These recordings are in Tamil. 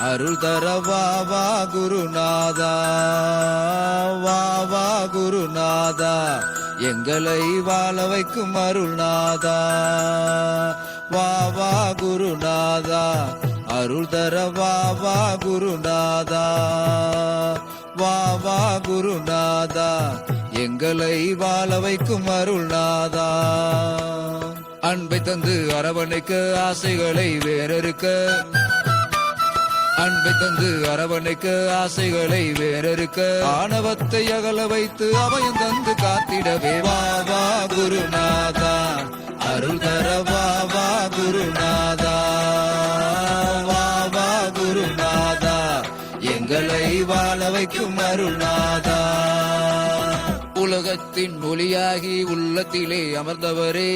அருள் தர வாவா குருநாதா. வா குருநாதா. எங்களை வாழ வைக்கும் அருள்நாதா. வாவா குருநாதா. அருள் தர வாவா குருநாதா. வாவா குருநாதா. எங்களை வாழ வைக்கும் அருள்நாதா. அன்பை தந்து அரவணைக்க ஆசைகளை வேறறுக்க. அன்பை தந்து அரவணைக்க ஆசைகளை வேறறுக்க. ஆணவத்தை அகல வைத்து அவையும் தந்து காத்திடவே. வா வா குருநாதா அருள் தர வா வா குருநாதா. வா வா குருநாதா எங்களை வாழ வைக்கும் அருள்நாதா. உலகத்தின் ஒளியாகி உள்ளத்திலே அமர்ந்தவரே.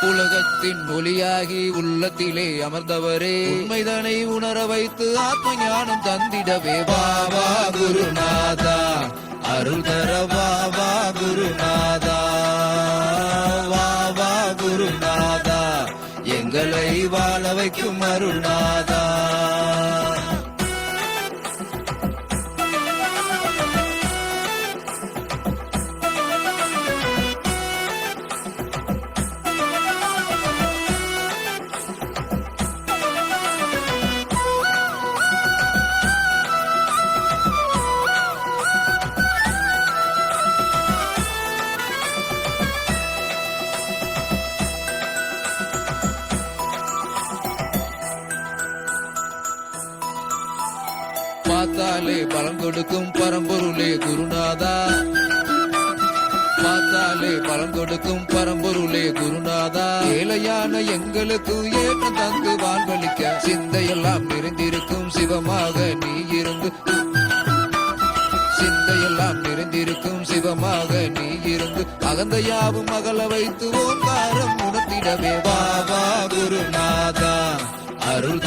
உலகத்தின் ஒளியாகி உள்ளத்திலே அமர்ந்தவரே. உண்மைதனை உணர வைத்து ஆத்ம ஞானம் தந்திடவே. வா வா குருநாதா. அருள் தர வா குருநாதா. வா குருநாதா. எங்களை வாழ வைக்கும் அருள்நாதா. பார்த்தாலே பலம் கொடுக்கும் பரம்பொருளே குருநாதா. பார்த்தாலே பலம் கொடுக்கும் பரம்பொருளே குருநாதா. ஏழையான எங்களுக்கு ஏற்ற தந்து வான்வழிக்க சிந்தையெல்லாம் நிறைந்திருக்கும் சிவமாக நீ இருந்து. சிந்தையெல்லாம் நிறைந்திருக்கும் சிவமாக நீ இருந்து. அகந்தையாவும் அகல வைத்து ஓங்காரம் உணர்த்திடவே. வா வா குருநாதா. அருள்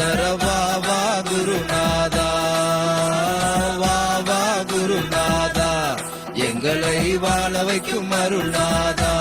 எங்களை வாழ வைக்கும் அருள்நாதா.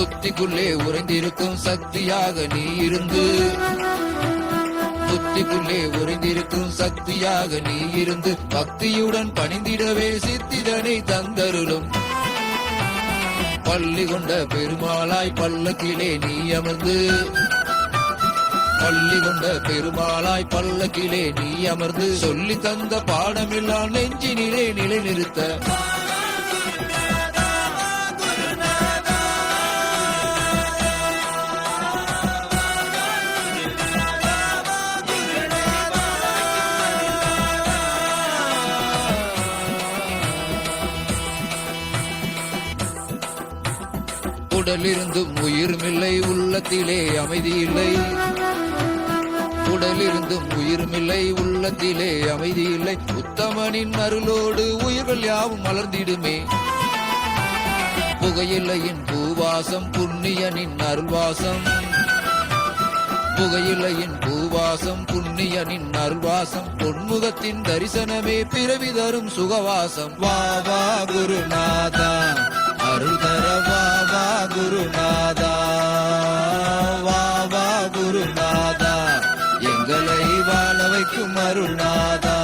புத்திக்குள்ளே உறைந்திருக்கும் சக்தியாக நீ இருந்து. புத்திக்குள்ளே உறைந்திருக்கும் சக்தியாக நீ இருந்து. பக்தியுடன் பணிந்திடவே சித்திதனை தந்தருளும். பள்ளி கொண்ட பெருமாளாய் பல்லக்கிலே நீ அமர்ந்து. பள்ளி கொண்ட பெருமாளாய் பல்லக்கிலே நீ அமர்ந்து. சொல்லி தந்த பாடமெல்லாம் நெஞ்சினிலே நிலை உடலிருந்தும் உயிர்மில்லை உள்ளத்திலே அமைதியில்லை. உடலிருந்தும் உயிர்மில்லை உள்ளத்திலே அமைதியில்லை. உத்தமனின் அருளோடு உயிர்கள் யாவும் மலர்ந்திடுமே. புகையிலையின் பூவாசம் புண்ணியனின் அருள்வாசம். புகையிலையின் பூவாசம் புண்ணியனின் அருள்வாசம். பொன்முகத்தின் தரிசனமே பிறவி தரும் சுகவாசம். வா வா குருநாதா. மருதர வாவா குருநாதா வாவா குருநாதா எங்களை வாழ வைக்கும் அருள்நாதா